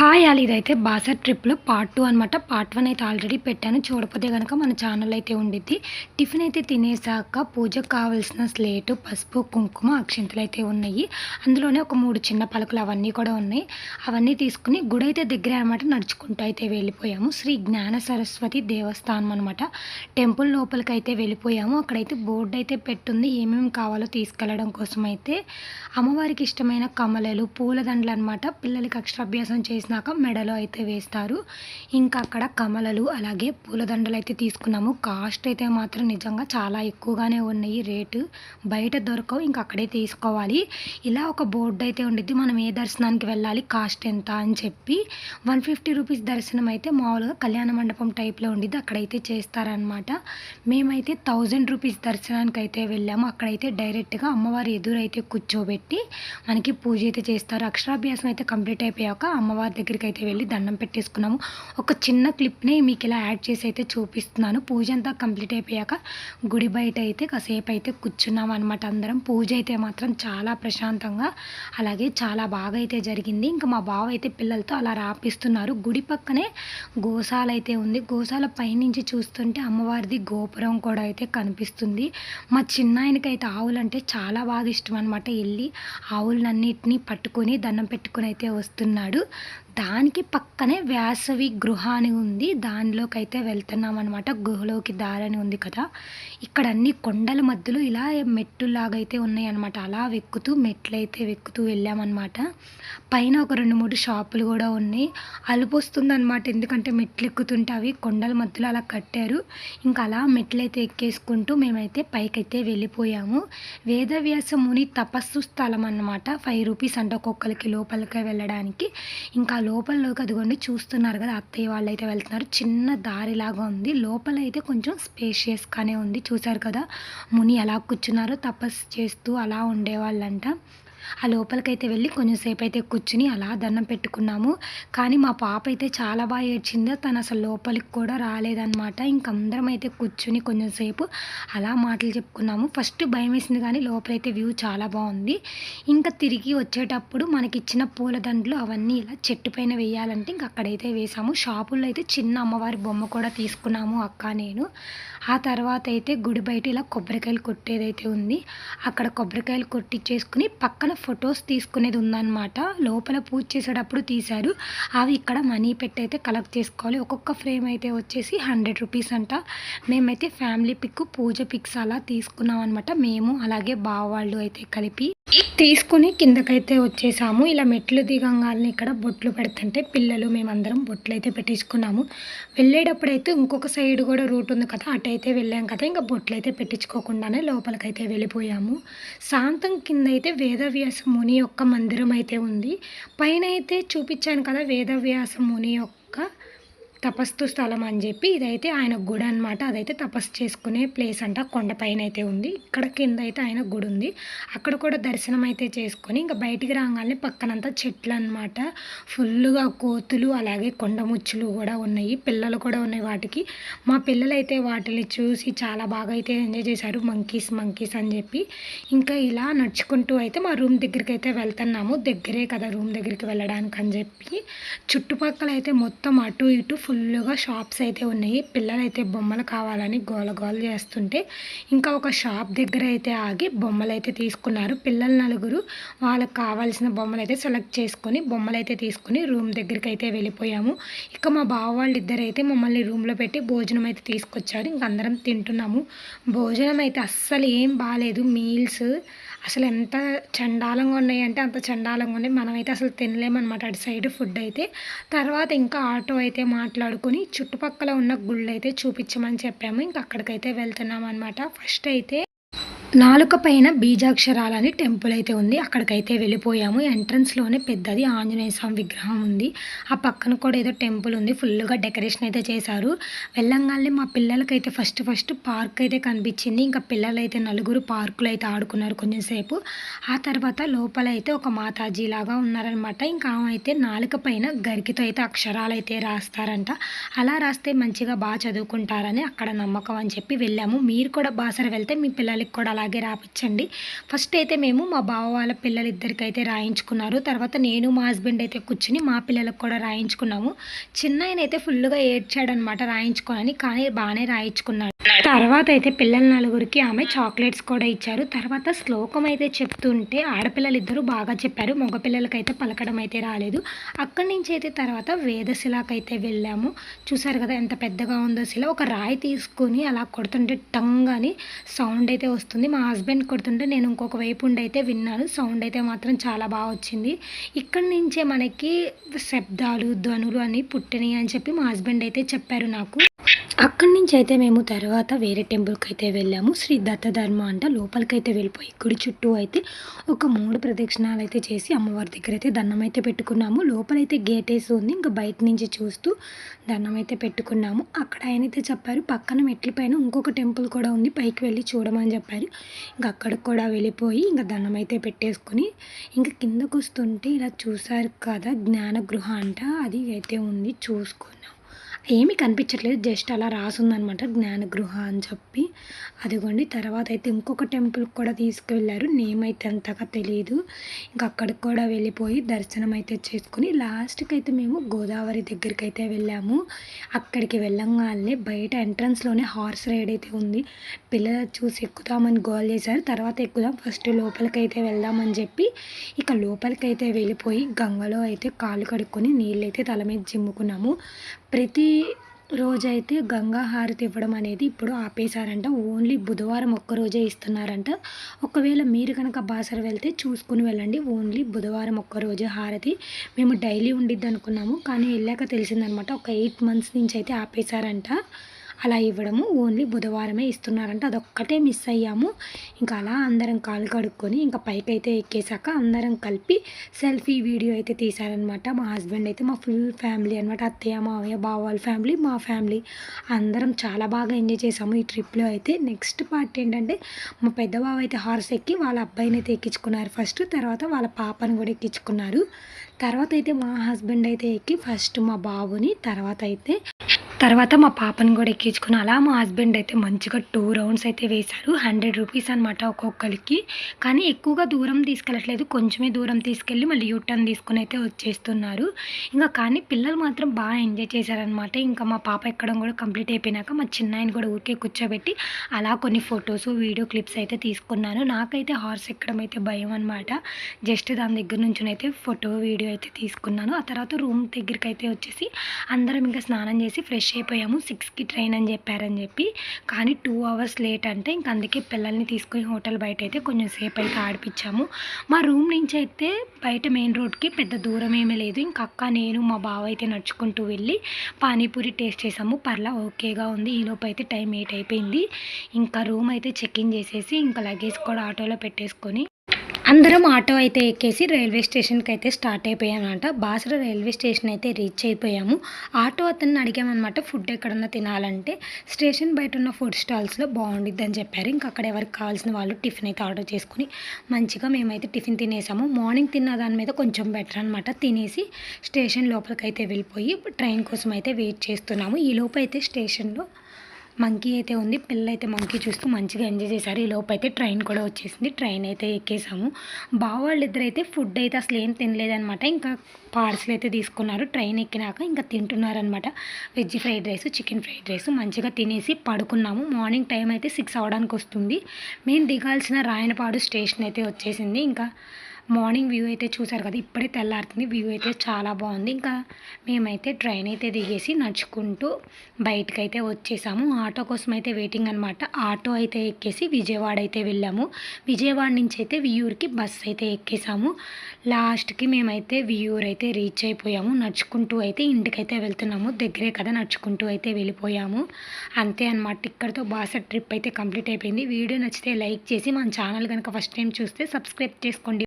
Hi all ఇదైతే బాసర్ ట్రిప్లో part two అనమాట పార్ట్ వన్ అయితే ఆల్రెడీ పెట్టాను. చూడపోతే కనుక మన ఛానల్ అయితే ఉండిద్ది. టిఫిన్ అయితే తినేసాక పూజకు కావాల్సిన స్లేటు పసుపు కుంకుమ అక్షింతలు అయితే ఉన్నాయి. అందులోనే ఒక మూడు చిన్న పలకలు అవన్నీ కూడా ఉన్నాయి. అవన్నీ తీసుకుని గుడి అయితే దగ్గరే అనమాట నడుచుకుంటూ అయితే వెళ్ళిపోయాము. శ్రీ జ్ఞాన సరస్వతి దేవస్థానం అనమాట టెంపుల్ లోపలికి అయితే వెళ్ళిపోయాము. అక్కడైతే బోర్డు అయితే పెట్టుంది. ఏమేమి కావాలో తీసుకెళ్ళడం కోసం అయితే. అమ్మవారికి ఇష్టమైన కమలలు పూలదండలు అనమాట పిల్లలకి అక్షరాభ్యాసం చేసినాక మెడలో అయితే వేస్తారు. ఇంకా అక్కడ కమలలు అలాగే పూలదండలు అయితే తీసుకున్నాము. కాస్ట్ అయితే మాత్రం నిజంగా చాలా ఎక్కువగానే ఉన్నాయి. రేటు బయట దొరకవు ఇంకా అక్కడే తీసుకోవాలి. ఇలా ఒక బోర్డు అయితే ఉండిద్ది. మనం ఏ దర్శనానికి వెళ్ళాలి కాస్ట్ ఎంత అని చెప్పి వన్ ఫిఫ్టీ రూపీస్ దర్శనం అయితే మామూలుగా కళ్యాణ మండపం టైప్లో ఉండిద్ది. అక్కడైతే చేస్తారనమాట మేమైతే థౌజండ్ రూపీస్ దర్శనానికి అయితే వెళ్ళాము. అక్కడైతే డైరెక్ట్గా అమ్మవారి ఎదురైతే కూర్చోబెట్టి మనకి పూజ అయితే చేస్తారు. అక్షరాభ్యాసం అయితే కంప్లీట్ అయిపోయాక అమ్మవారి దగ్గరికి అయితే వెళ్ళి దండం పెట్టేసుకున్నాము. ఒక చిన్న క్లిప్ని మీకు ఇలా యాడ్ చేసి అయితే చూపిస్తున్నాను. పూజ అంతా కంప్లీట్ అయిపోయాక గుడి బయట అయితే కాసేపు అయితే కూర్చున్నాం అనమాట అందరం. పూజ అయితే మాత్రం చాలా ప్రశాంతంగా అలాగే చాలా బాగా అయితే జరిగింది. ఇంకా మా బావ అయితే పిల్లలతో అలా రాపిస్తున్నారు. గుడి పక్కనే గోశాల అయితే ఉంది. గోశాల పైనుంచి చూస్తుంటే అమ్మవారిది గోపురం కూడా అయితే కనిపిస్తుంది. మా చిన్నాయనకైతే ఆవులంటే చాలా బాగా ఇష్టం అనమాట వెళ్ళి ఆవులన్నిటినీ పట్టుకొని దండం పెట్టుకొని అయితే వస్తున్నాడు. దానికి పక్కనే వేసవి గృహ అని ఉంది. దానిలోకి అయితే వెళ్తున్నాం అనమాట గుహలోకి దారని ఉంది కదా. ఇక్కడ అన్ని కొండల మధ్యలో ఇలా మెట్టులాగా అయితే ఉన్నాయి అనమాట అలా వెక్కుతూ మెట్లు అయితే వెక్కుతూ వెళ్ళామన్నమాట. పైన ఒక రెండు మూడు షాపులు కూడా ఉన్నాయి. అలుపు వస్తుంది అనమాట ఎందుకంటే మెట్లు ఎక్కుతుంటే అవి కొండల మధ్యలో అలా కట్టారు. ఇంకా అలా మెట్లు అయితే ఎక్కేసుకుంటూ మేమైతే పైకైతే వెళ్ళిపోయాము. వేదవ్యాస ముని తపస్సు స్థలం అన్నమాట ఫైవ్ రూపీస్ అంటే ఒక్కొక్కరికి లోపలికి వెళ్ళడానికి. ఇంకా లోపలలోకి అదిగోండి చూస్తున్నారు కదా అత్తయ్య వాళ్ళు అయితే వెళ్తున్నారు. చిన్న దారిలాగా ఉంది. లోపల అయితే కొంచెం స్పేషియస్గానే ఉంది. చూశారు కదా ముని ఎలా కూర్చున్నారో తపస్సు చేస్తూ అలా ఉండేవాళ్ళంట. ఆ లోపలికైతే వెళ్ళి కొంచెంసేపు అయితే కూర్చుని అలా దండం పెట్టుకున్నాము. కానీ మా పాప అయితే చాలా బాగా ఏడ్చింది. తను అసలు లోపలికి కూడా రాలేదన్నమాట. ఇంకందరం అయితే కూర్చుని కొంచెంసేపు అలా మాటలు చెప్పుకున్నాము. ఫస్ట్ భయం వేసింది కానీ లోపలైతే వ్యూ చాలా బాగుంది. ఇంకా తిరిగి వచ్చేటప్పుడు మనకి ఇచ్చిన పూలదండలు అవన్నీ ఇలా చెట్టు పైన వేయాలంటే ఇంక అక్కడైతే వేసాము. షాపుల్లో అయితే చిన్న అమ్మవారి బొమ్మ కూడా తీసుకున్నాము అక్క నేను. ఆ తర్వాత అయితే గుడి బయట ఇలా కొబ్బరికాయలు కొట్టేదైతే ఉంది. అక్కడ కొబ్బరికాయలు కొట్టించేసుకుని పక్కన ఫొటోస్ తీసుకునేది ఉందన్నమాట లోపల పూజ చేసేటప్పుడు తీశారు. అవి ఇక్కడ మనీ పెట్టి అయితే కలెక్ట్ చేసుకోవాలి. ఒక్కొక్క ఫ్రేమ్ అయితే వచ్చేసి హండ్రెడ్ రూపీస్ అంట. మేమైతే ఫ్యామిలీ పిక్ పూజ పిక్స్ అలా తీసుకున్నాం అనమాట మేము అలాగే బావాళ్ళు అయితే కలిపి తీసుకుని కిందకైతే వచ్చేసాము. ఇలా మెట్లు దిగంగానే ఇక్కడ బొట్లు పెడుతుంటే పిల్లలు మేమందరం బొట్లు అయితే పెట్టించుకున్నాము. వెళ్ళేటప్పుడు అయితే ఇంకొక సైడ్ కూడా రూట్ ఉంది కదా అటు అయితే వెళ్ళాం కదా ఇంకా బొట్లు అయితే పెట్టించుకోకుండానే లోపలికైతే వెళ్ళిపోయాము. శాంతం కింద అయితే వేదవ్యాస ముని యొక్క మందిరం అయితే ఉంది. పైన అయితే చూపించాను కదా వేదవ్యాస ముని యొక్క తపస్సు స్థలం అని చెప్పి ఇదైతే ఆయన గుడి అనమాట అదైతే తపస్సు చేసుకునే ప్లేస్ అంట. కొండపైన అయితే ఉంది. ఇక్కడ కింద అయితే ఆయన గుడి ఉంది. అక్కడ కూడా దర్శనం అయితే చేసుకొని ఇంకా బయటికి రాగానే పక్కనంతా చెట్లు అనమాట ఫుల్గా కోతులు అలాగే కొండముచ్చులు కూడా ఉన్నాయి. పిల్లలు కూడా ఉన్నాయి వాటికి. మా పిల్లలు అయితే వాటిని చూసి చాలా బాగా అయితే ఎంజాయ్ చేశారు. మంకీస్ మంకీస్ అని చెప్పి. ఇంకా ఇలా నడుచుకుంటూ అయితే మా రూమ్ దగ్గరికి అయితే వెళ్తున్నాము. దగ్గరే కదా రూమ్ దగ్గరికి వెళ్ళడానికి అని చెప్పి. చుట్టుపక్కల అయితే మొత్తం అటు ఇటు ఫుల్గా షాప్స్ అయితే ఉన్నాయి. పిల్లలైతే బొమ్మలు కావాలని గోల గోల చేస్తుంటే ఇంకా ఒక షాప్ దగ్గర అయితే ఆగి బొమ్మలు అయితే తీసుకున్నారు. పిల్లలు నలుగురు వాళ్ళకి కావాల్సిన బొమ్మలు అయితే సెలెక్ట్ చేసుకొని బొమ్మలు అయితే తీసుకుని రూమ్ దగ్గరికి అయితే వెళ్ళిపోయాము. ఇక మా బావ వాళ్ళు ఇద్దరు అయితే మమ్మల్ని రూమ్లో పెట్టి భోజనం అయితే తీసుకొచ్చారు. ఇంక అందరం తింటున్నాము. భోజనం అయితే అస్సలు ఏం బాగాలేదు మీల్స్ అసలు ఎంత చండాలంగా ఉన్నాయంటే అంత చండాలంగా ఉన్నాయి. మనమైతే అసలు తినలేమన్నమాట అటు సైడ్ ఫుడ్ అయితే. తర్వాత ఇంకా ఆటో అయితే మాట్లాడుకుని చుట్టుపక్కల ఉన్న గుళ్ళు అయితే చూపించమని చెప్పాము. ఇంకా అక్కడికైతే వెళ్తున్నాం అనమాట ఫస్ట్ అయితే నాలుక పైన బీజాక్షరాలని టెంపుల్ అయితే ఉంది. అక్కడికైతే వెళ్ళిపోయాము. ఎంట్రన్స్లోనే పెద్దది ఆంజనేయ స్వామి విగ్రహం ఉంది. ఆ పక్కన కూడా ఏదో టెంపుల్ ఉంది. ఫుల్గా డెకరేషన్ అయితే చేశారు. వెళ్ళంగానే మా పిల్లలకైతే ఫస్ట్ ఫస్ట్ పార్క్ అయితే కనిపించింది. ఇంకా పిల్లలు అయితే నలుగురు పార్కులో అయితే ఆడుకున్నారు కొంచెంసేపు ఆ తర్వాత లోపల అయితే ఒక మాతాజీ లాగా ఉన్నారనమాట ఇంకా అయితే నాలుక పైన గరికితో అయితే అక్షరాలు అయితే రాస్తారంట. అలా రాస్తే మంచిగా బాగా చదువుకుంటారని అక్కడ నమ్మకం అని చెప్పి వెళ్ళాము. మీరు కూడా బాసర వెళ్తే మీ పిల్లలకి కూడా అలాగే రాపించండి ఫస్ట్ అయితే మేము మా బావ వాళ్ళ పిల్లలిద్దరికి అయితే రాయించుకున్నారు. తర్వాత నేను మా హస్బెండ్ అయితే కూర్చుని మా పిల్లలకు కూడా రాయించుకున్నాము. చిన్న ఆయన అయితే ఫుల్గా ఏడ్చాడనమాట రాయించుకోనని కానీ బాగానే రాయించుకున్నాడు. తర్వాత అయితే పిల్లల నలుగురికి ఆమె చాక్లెట్స్ కూడా ఇచ్చారు. తర్వాత శ్లోకం అయితే చెప్తుంటే ఆడపిల్లలు ఇద్దరు బాగా చెప్పారు. మగపిల్లలకైతే పలకడం అయితే రాలేదు. అక్కడి నుంచి అయితే తర్వాత వేదశిలాకైతే వెళ్ళాము. చూసారు కదా ఎంత పెద్దగా ఉందో శిల. ఒక రాయి తీసుకొని అలా కొడుతుంటే టంగ్ అని సౌండ్ అయితే వస్తుంది. మా హస్బెండ్ కొడుతుంటే నేను ఇంకొక వైపు ఉండి అయితే విన్నాను. సౌండ్ అయితే మాత్రం చాలా బాగా వచ్చింది. ఇక్కడి నుంచే మనకి శబ్దాలు ధ్వనులు అని పుట్టినాయి అని చెప్పి మా హస్బెండ్ అయితే చెప్పారు నాకు. అక్కడి నుంచి అయితే మేము తర్వాత వేరే టెంపుల్కి అయితే వెళ్ళాము. శ్రీ దత్తధర్మ అంట లోపలికైతే వెళ్ళిపోయి గుడి చుట్టూ అయితే ఒక మూడు ప్రదక్షిణాలు అయితే చేసి అమ్మవారి దగ్గర అయితే దండం అయితే పెట్టుకున్నాము. లోపలైతే గేట్ వేసి ఉంది. ఇంకా బయట నుంచి చూస్తూ దండం అయితే పెట్టుకున్నాము. అక్కడ ఆయన అయితే చెప్పారు పక్కన మెట్ల పైన ఇంకొక టెంపుల్ కూడా ఉంది. పైకి వెళ్ళి చూడమని చెప్పారు. ఇంకా అక్కడికి కూడా వెళ్ళిపోయి ఇంకా దండం అయితే పెట్టేసుకుని ఇంకా కిందకు వస్తుంటే ఇలా చూసారు కదా జ్ఞానగృహ అంట. అది అయితే ఉంది. చూసుకున్నాం. ఏమీ కనిపించట్లేదు. జస్ట్ అలా రాసుందనమాట జ్ఞానగృహ అని చెప్పి. అదిగోండి తర్వాత అయితే ఇంకొక టెంపుల్కి కూడా తీసుకువెళ్ళారు నేమ్ అయితే అంతగా తెలియదు ఇంకా అక్కడికి కూడా వెళ్ళిపోయి దర్శనం అయితే చేసుకుని లాస్ట్కి అయితే మేము గోదావరి దగ్గరికి అయితే వెళ్ళాము. అక్కడికి వెళ్ళంగానే బయట ఎంట్రన్స్లోనే హార్స్ రైడ్ అయితే ఉంది. పిల్లలు చూసి ఎక్కుదామని గోల్ చేశారు. తర్వాత ఎక్కుదాం ఫస్ట్ లోపలికి అయితే వెళ్దామని చెప్పి ఇక లోపలికైతే వెళ్ళిపోయి గంగలో అయితే కాళ్ళు కడుక్కొని నీళ్ళు అయితే తల మీద జిమ్ముకున్నాము ప్రతి రోజైతే గంగా హారతి ఇవ్వడం అనేది ఇప్పుడు ఆపేశారంట. ఓన్లీ బుధవారం ఒక్కరోజే ఇస్తున్నారంట. ఒకవేళ మీరు కనుక బాసర వెళ్తే చూసుకుని వెళ్ళండి. ఓన్లీ బుధవారం ఒక్కరోజే హారతి. మేము డైలీ ఉండిద్ది అనుకున్నాము కానీ వెళ్ళాక తెలిసిందనమాట. ఒక ఎయిట్ మంత్స్ నుంచి అయితే ఆపేశారంట. అలా ఇవ్వడము ఓన్లీ బుధవారమే ఇస్తున్నారంట. అదొక్కటే మిస్ అయ్యాము. ఇంకా అలా అందరం కాలు కడుక్కొని ఇంకా పైకి అయితే ఎక్కేశాక అందరం కలిపి సెల్ఫీ వీడియో అయితే తీశారనమాట మా హస్బెండ్ అయితే మా ఫుల్ ఫ్యామిలీ అనమాట అత్తయ్య మావయ్య బావ వాళ్ళ ఫ్యామిలీ మా ఫ్యామిలీ. అందరం చాలా బాగా ఎంజాయ్ చేసాము ఈ ట్రిప్లో అయితే. నెక్స్ట్ పార్ట్ ఏంటంటే మా పెద్ద బావ అయితే హార్స్ ఎక్కి వాళ్ళ అబ్బాయిని అయితే ఎక్కించుకున్నారు ఫస్ట్. తర్వాత వాళ్ళ పాపను కూడా ఎక్కించుకున్నారు. తర్వాత అయితే మా హస్బెండ్ అయితే ఎక్కి ఫస్ట్ మా బాబుని తర్వాత అయితే తర్వాత మా పాపని కూడా ఎక్కించుకుని అలా మా హస్బెండ్ అయితే మంచిగా టూ రౌండ్స్ అయితే వేశారు హండ్రెడ్ రూపీస్ అనమాట ఒక్కొక్కరికి. కానీ ఎక్కువగా దూరం తీసుకెళ్ళట్లేదు. కొంచెమే దూరం తీసుకెళ్ళి మళ్ళీ యూటర్న్ తీసుకుని అయితే వచ్చేస్తున్నారు. ఇంకా కానీ పిల్లలు మాత్రం బాగా ఎంజాయ్ చేశారనమాట ఇంకా మా పాప ఎక్కడం కూడా కంప్లీట్ అయిపోయినాక మా చిన్నాయన కూడా ఊరికే కూర్చోబెట్టి అలా కొన్ని ఫొటోస్ వీడియో క్లిప్స్ అయితే తీసుకున్నాను. నాకైతే హార్స్ ఎక్కడం అయితే భయం అనమాట జస్ట్ దాని దగ్గర నుంచి అయితే ఫోటో వీడియో అయితే తీసుకున్నాను. ఆ తర్వాత రూమ్ దగ్గరికి అయితే వచ్చేసి అందరం ఇంకా స్నానం చేసి ఫ్రెష్ అయిపోయాము. సిక్స్కి ట్రైన్ అని చెప్పారని చెప్పి. కానీ టూ అవర్స్ లేట్ అంటే ఇంక అందుకే పిల్లల్ని తీసుకుని హోటల్ బయట అయితే కొంచెం సేపు అయితే ఆడిపించాము మా రూమ్ నుంచి అయితే బయట మెయిన్ రోడ్కి పెద్ద దూరం ఏమీ లేదు. ఇంకా అక్క నేను మా బావ అయితే నడుచుకుంటూ వెళ్ళి పానీపూరి టేస్ట్ చేసాము. పర్లా ఓకేగా ఉంది. ఈలోపు అయితే టైం ఎయిట్ అయిపోయింది. ఇంకా రూమ్ అయితే చెక్ ఇన్ చేసేసి ఇంకా లగేజ్ కూడా ఆటోలో పెట్టేసుకొని అందరం ఆటో అయితే ఎక్కేసి రైల్వే స్టేషన్కి అయితే స్టార్ట్ అయిపోయామన్నమాట. బాసర రైల్వే స్టేషన్ అయితే రీచ్ అయిపోయాము. ఆటో అతన్ని అడిగామన్నమాట ఫుడ్ ఎక్కడన్నా తినాలంటే స్టేషన్ బయట ఉన్న ఫుడ్ స్టాల్స్లో బాగుండిద్ది అని చెప్పారు. ఇంకా అక్కడ ఎవరికి కావాల్సిన వాళ్ళు టిఫిన్ అయితే ఆర్డర్ చేసుకుని మంచిగా మేమైతే టిఫిన్ తినేసాము. మార్నింగ్ తిన్న దాని మీద కొంచెం బెటర్ అనమాట తినేసి స్టేషన్ లోపలికి అయితే వెళ్ళిపోయి ట్రైన్ కోసం అయితే వెయిట్ చేస్తున్నాము. ఈ లోపు అయితే స్టేషన్లో మంకీ అయితే ఉంది. పిల్లలు అయితే మంకీ చూస్తూ మంచిగా ఎంజాయ్ చేశారు. ఈ లోపు అయితే ట్రైన్ కూడా వచ్చేసింది. ట్రైన్ అయితే ఎక్కేసాము. బావ వాళ్ళిద్దరు అయితే ఫుడ్ అయితే అసలు ఏం తినలేదనమాట ఇంకా పార్సల్ అయితే తీసుకున్నారు. ట్రైన్ ఎక్కినాక ఇంకా తింటున్నారనమాట veg fried rice chicken fried rice మంచిగా తినేసి పడుకున్నాము. మార్నింగ్ టైం అయితే సిక్స్ అవ్వడానికి వస్తుంది మేము దిగాల్సిన రాయనపాడు స్టేషన్ అయితే వచ్చేసింది. ఇంకా మార్నింగ్ వ్యూ అయితే చూసారు కదా ఇప్పుడే తెల్లారుతుంది. వ్యూ అయితే చాలా బాగుంది. ఇంకా మేమైతే ట్రైన్ అయితే దిగేసి నడుచుకుంటూ బయటకు అయితే వచ్చేసాము. ఆటో కోసం అయితే వెయిటింగ్ అనమాట ఆటో అయితే ఎక్కేసి విజయవాడ అయితే వెళ్ళాము. విజయవాడ నుంచి అయితే వియూర్కి బస్ అయితే ఎక్కేసాము. లాస్ట్కి మేమైతే వియూర్ అయితే రీచ్ అయిపోయాము. నడుచుకుంటూ అయితే ఇంటికైతే వెళ్తున్నాము. దగ్గరే కదా నడుచుకుంటూ అయితే వెళ్ళిపోయాము. అంతే అనమాట ఇక్కడితో బాస ట్రిప్ అయితే కంప్లీట్ అయిపోయింది. వీడియో నచ్చితే లైక్ చేసి మన ఛానల్ కనుక ఫస్ట్ టైం చూస్తే సబ్స్క్రైబ్ చేసుకోండి.